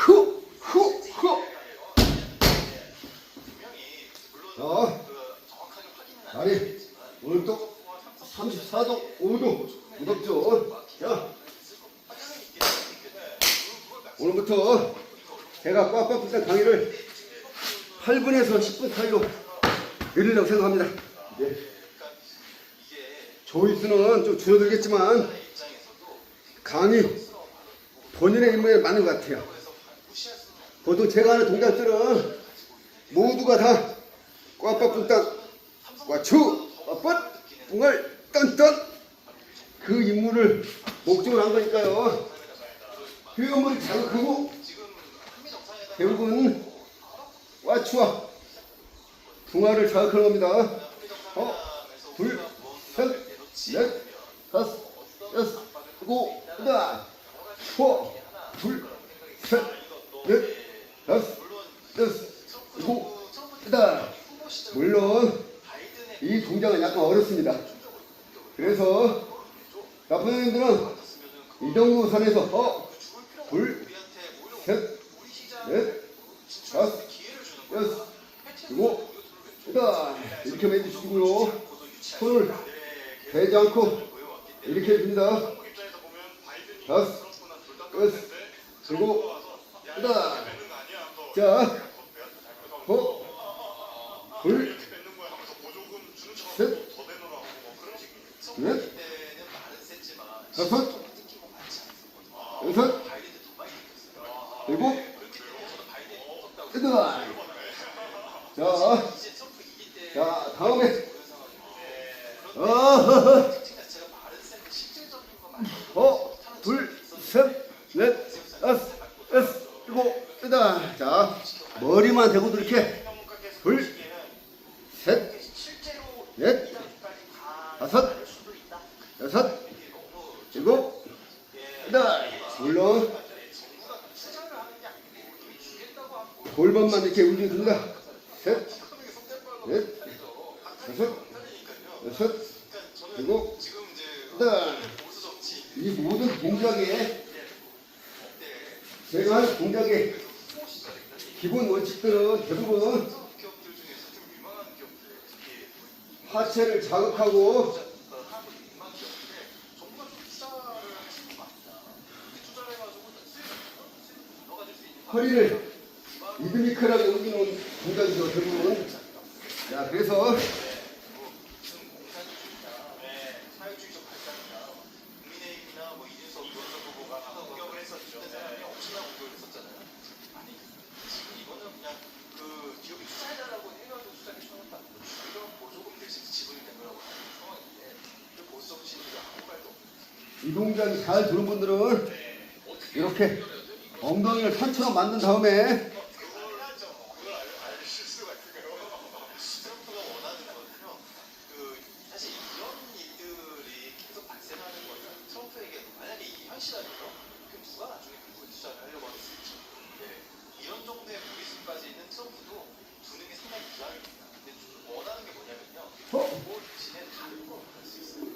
후, 후, 후. 자, 다리 오른쪽 34도 5도 무겁죠. 자, 오늘부터 제가 꽉꽉 붙은 강의를 8분에서 10분 사이로 늘리려고 생각합니다. 네. 조회수는 좀 줄어들겠지만 강의 본인의 임무에 맞는 것 같아요. 보통 제가 하는 동작들은 모두가 다 붕땅 꽉추 꽉빡 붕을 딴딴 그 임무를 목적으로 한 거니까요. 표현을 자극하고 결국은 꽈추와 붕화를 자극하는 겁니다. 어, 둘, 셋, 넷, 다섯, 여섯, 일곱, 여덟, 호, 둘, 셋, 넷, 다섯, 여섯, 일곱, 여덟. 물론 이 동작은 약간 어렵습니다. 그래서 나쁜 형님들은 이 정도 선에서 어, 둘, 셋, 넷, 다섯, 여섯, 일곱, 여덟 이렇게 해주시고요. 손을 대지 않고 이렇게 해줍니다. 다섯, 여섯, 일곱, 여덟. 자, 호, 둘, 셋, 넷, 다섯, 여섯, 일곱, 여덟. 자, 자, 다음에, 어허허. 어, 둘, 셋, 넷, 다섯, 여섯, 일곱, 여덟. 자, 머리만 대고 이렇게, 둘, 셋, 넷, 다섯, 여섯, 일곱, 여덟. 물론 골반만 이렇게 움직여줍니다. 셋, 넷, 다섯, 여섯, 여덟. 이 모든 동작에 제가 하는 동작의 기본 원칙들은 대부분 하체를 자극하고 허리를 리드미컬하게 옮기는 동작이죠 대부분 자 그래서 이 동작이 잘 들은 분들은 이렇게 엉덩이를 산처럼 만든 다음에.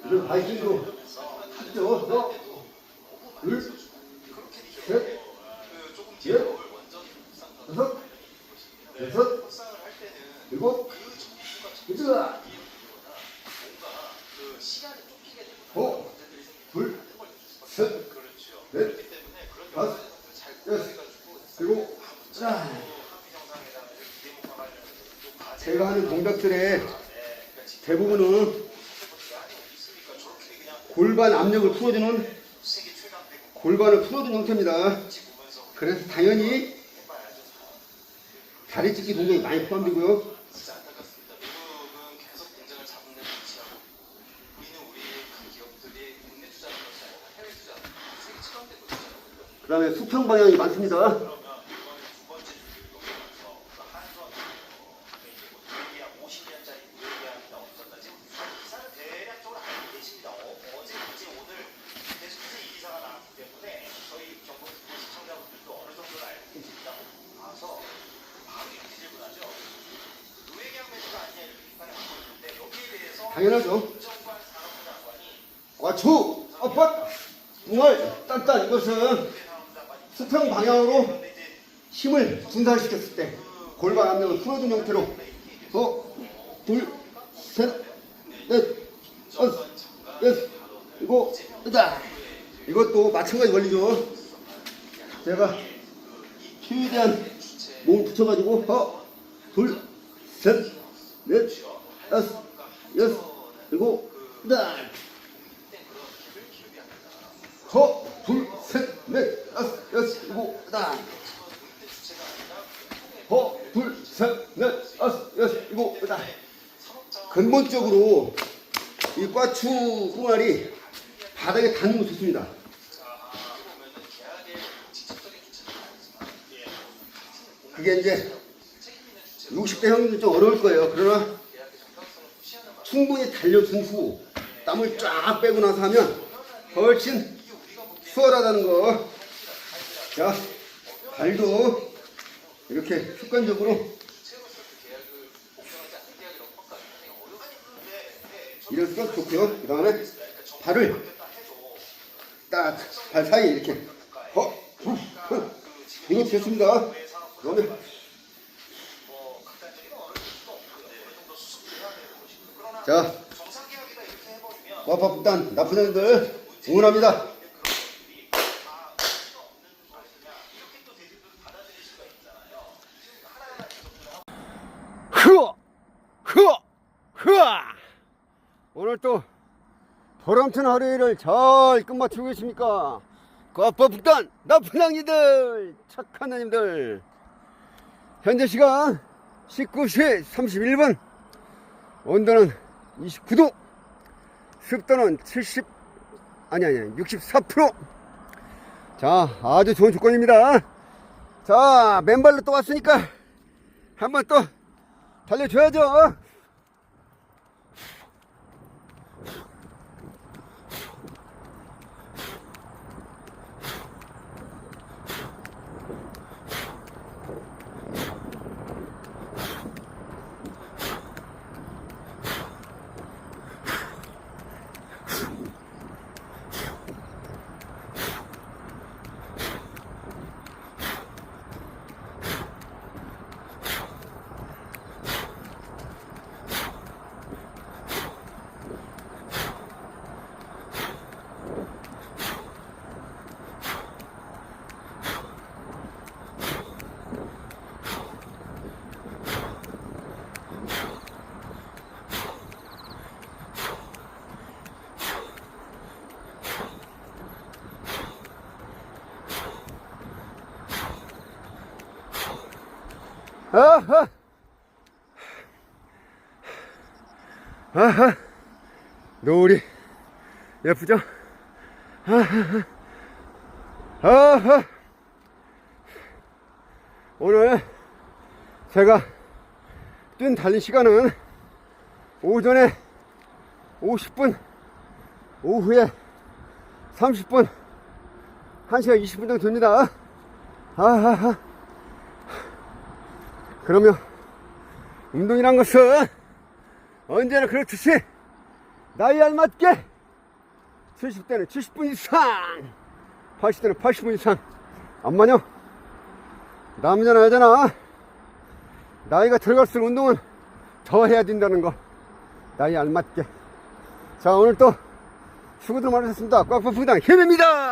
그걸 알, 알실 제 제가 하는 동작들의 대부분은 골반 압력을 풀어주는 골반을 풀어준 형태입니다. 그래서 당연히. 다리 찢기 동작이 많이 포함되고요. 진짜 안타깝습니다. 미국은 계속 당연하죠. 과추, 엇박, 붕을 딴딴 이것은 수평 방향으로 힘을 분산시켰을 때 골반 압력을 풀어준 형태로 어, 둘, 셋, 넷, 다섯, 여섯, 일곱, 여덟. 이것도 마찬가지 원리죠. 제가 최대한 몸을 붙여가지고 어, 둘, 셋, 넷, 다섯, 여섯, 일곱, 여덟. 허, 둘, 셋, 넷, 다섯, 여섯, 일곱, 여덟. 허, 둘, 셋, 넷, 다섯, 여섯, 일곱, 여덟. 근본적으로 이 꽈추 꽁알이 바닥에 닿는 거 좋습니다. 그게 이제 60대 형님들 좀 어려울 거예요. 그러나 충분히 달려준 후 땀을 쫙 빼고 나서 하면 훨씬 수월하다는 거. 자, 발도 이렇게 습관적으로 이럴수가 좋고요. 그 다음에 발을 딱 발 사이에 이렇게 어. 이거 좋습니다. 그 다음에 자, 와파폭단 나쁜 형들 응원합니다. 흐어! 흐어! 흐어! 오늘 또 보람찬 하루를 잘 끝마치고 계십니까? 과파폭단 나쁜 형님들 착한 형님들 현재 시간 19시 31분 온도는 29도 습도는 70 아니 아니 64%자 아주 좋은 조건입니다. 자 맨발로 또 왔으니까 한번 또 달려줘야죠 아하 아하. 노을이 예쁘죠? 아하. 아하. 오늘 제가 뛴 달린 시간은 오전에 50분 오후에 30분 1시간 20분 정도 됩니다. 아하하 그러면 운동이란 것은 언제나 그렇듯이 나이 알맞게 70대는 70분 이상 80대는 80분 이상. 안마냐 남자나 여자나 나이가 들어갈수록 운동은 더 해야 된다는 거. 나이 알맞게. 자 오늘 또 수고들 많으셨습니다. 꽉꽉 부당 힘입니다